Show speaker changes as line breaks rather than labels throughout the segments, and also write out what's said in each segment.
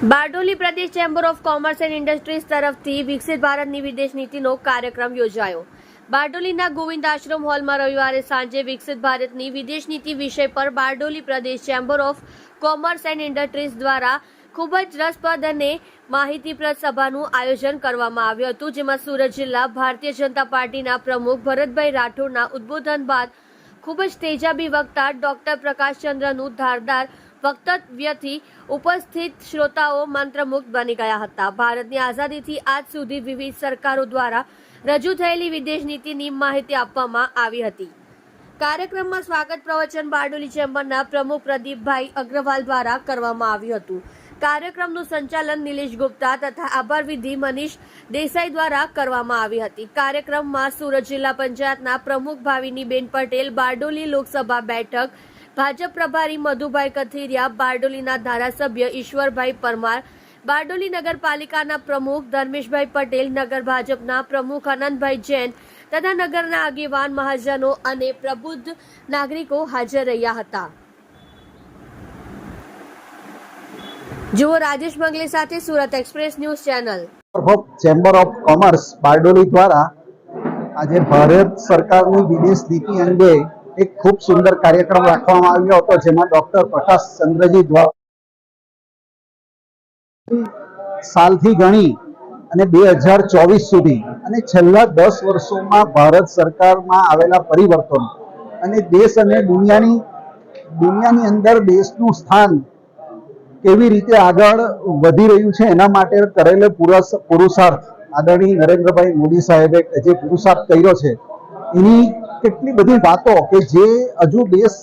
Bardoli Pradesh chamber of commerce and industries તરફથી વિકસિત ભારતની વિદેશ નીતિનો કાર્યક્રમ યોજાયો. બારડોલીના ગોવિંદ આશ્રમ હોલમાં રવિવારે સાંજે વિકસિત ભારતની વિદેશ નીતિ વિષય પર બારડોલી પ્રદેશ chamber of commerce and industries દ્વારા ખૂબ જ રસપ્રદ અને માહિતીપ્રદ સભાનું આયોજન કરવામાં આવ્યું હતું, જેમાં સુરત જિલ્લા ભારતીય જનતા પાર્ટીના પ્રમુખ ભરતભાઈ રાઠોડના ઉદ્બોધન બાદ ખૂબ જ તેજાબી વક્તા ડોક્ટર પ્રકાશચંદ્રનું ધારદાર વક્તવ્યથી ઉપસ્થિત શ્રોતાઓ મંત્રમુગ્ધ બની ગયા હતા. ભારતની આઝાદીથી આજ સુધી વિવિધ સરકારો દ્વારા રજૂ થયેલી વિદેશ નીતિની માહિતી આપવામાં આવી હતી. કાર્યક્રમમાં સ્વાગત પ્રવચન બારડોલી ચેમ્બરના પ્રમુખ પ્રદીપભાઈ અગ્રવાલ દ્વારા કરવામાં આવ્યું હતું. કાર્યક્રમનું સંચાલન નિલેશ ગુપ્તા તથા આભાર વિધિ મનીષ દેસાઈ દ્વારા કરવામાં આવી હતી. કાર્યક્રમમાં સુરત જિલ્લા પંચાયતના પ્રમુખ ભાવિનીબેન પટેલ, બારડોલી લોકસભા બેઠક ભાજપ પ્રભારી મધુભાઈ કથિરિયા, બારડોલીના ધારાસભ્ય ઈશ્વરભાઈ પરમાર, બારડોલી નગરપાલિકાના પ્રમુખ ધર્મેશભાઈ પટેલ, નગર ભાજપના પ્રમુખ આનંદભાઈ જૈન તથા નગરના આગેવાન મહાજનો અને પ્રબુદ્ધ નાગરિકો હાજર રહ્યા હતા. જુઓ રાજેશ મંગલે સાથે Surat express news channel.
Chamber of commerce Bardoli દ્વારા આજે ભારત સરકારની વિદેશ નીતિ અંગે એક ખૂબ સુંદર કાર્યક્રમ રાખવામાં આવ્યો હતો, જેમાં ડોક્ટર પ્રકાશ ચંદ્રજી દ્વારા સાલથી ગણી અને બે હજાર ચોવીસ સુધી અને છેલ્લા દસ વર્ષોમાં ભારત સરકારમાં આવેલા પરિવર્તન અને દેશ અને દુનિયાની દુનિયાની અંદર દેશનું સ્થાન કેવી રીતે આગળ વધી રહ્યું છે એના માટે કરેલો પુરુષાર્થ આદરણીય નરેન્દ્રભાઈ મોદી સાહેબે જે પુરુષાર્થ કર્યો છે એની કેટલી બધી વાતો કે જે હજુ દેશ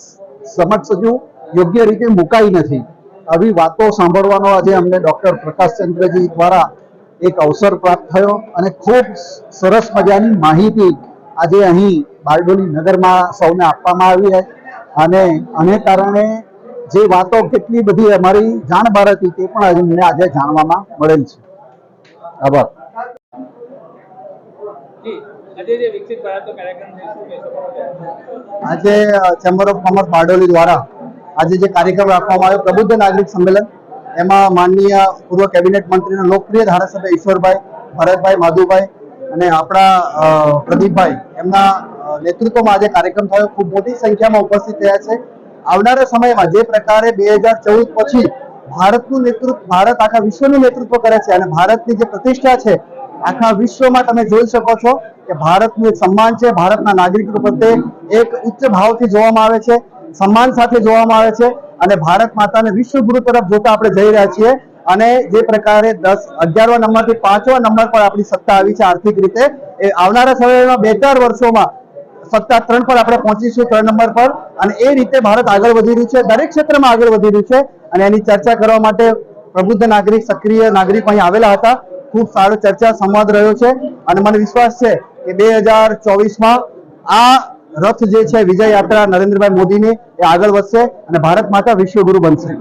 સમક્ષ હજુ યોગ્ય રીતે મુકાઈ નથી. આવી વાતો સાંભળવાનો આજે અમને ડોક્ટર પ્રકાશચંદ્રજી દ્વારા એક અવસર પ્રાપ્ત થયો અને ખૂબ સરસ મજાની માહિતી આજે અહીં બારડોલી નગરમાં સૌને આપવામાં આવી અને આને કારણે જે વાતો કેટલી બધી અમારી જાણ બહાર હતી તે પણ અમને મને આજે જાણવામાં મળેલ છે. આભાર.
આજે
ચેમ્બર ઓફ કોમર્સ બારડોલી દ્વારા આજે જે કાર્યક્રમ રાખવામાં આવ્યો, પ્રબુદ્ધ નાગરિક સંમેલન, એમાં માનનીય પૂર્વ કેબિનેટ મંત્રીના લોકપ્રિય ધારાસભ્ય ઈશ્વરભાઈ, ભરતભાઈ, માધુભાઈ અને આપણા પ્રદીપભાઈ, એમના નેતૃત્વમાં આજે કાર્યક્રમ થયો. ખૂબ મોટી સંખ્યામાં ઉપસ્થિત થયા છે. આવનારા સમયમાં જે પ્રકારે બે હજાર ચૌદ પછી ભારતનું નેતૃત્વ, ભારત આખા વિશ્વનું નેતૃત્વ કરે છે અને ભારતની જે પ્રતિષ્ઠા છે આખા વિશ્વમાં તમે જોઈ શકો છો કે ભારતનું એક સન્માન છે. ભારતના નાગરિકો પ્રત્યે એક ઉચ્ચ ભાવથી જોવામાં આવે છે, સન્માન સાથે જોવામાં આવે છે અને ભારત માતાને વિશ્વગુરુ તરફ જોતા આપણે જઈ રહ્યા છીએ અને જે પ્રકારે દસ અગિયારવા નંબરથી પાંચમા નંબર પર આપણી સત્તા આવી છે આર્થિક રીતે. એ આવનારા સમયમાં બે ચાર વર્ષોમાં સત્તા ત્રણ પર આપણે પહોંચીશું, ત્રણ નંબર પર. અને એ રીતે ભારત આગળ વધી રહ્યું છે, દરેક ક્ષેત્રમાં આગળ વધી રહ્યું છે અને એની ચર્ચા કરવા માટે પ્રબુદ્ધ નાગરિક, સક્રિય નાગરિક અહીં આવેલા હતા. ખૂબ સારો ચર્ચા સંવાદ રહ્યો છે અને મને વિશ્વાસ છે કે બે હજાર ચોવીસમાં આ રથ જે છે વિજય યાત્રા નરેન્દ્રભાઈ મોદીની એ આગળ વધશે અને ભારત માતા વિશ્વગુરુ બનશે.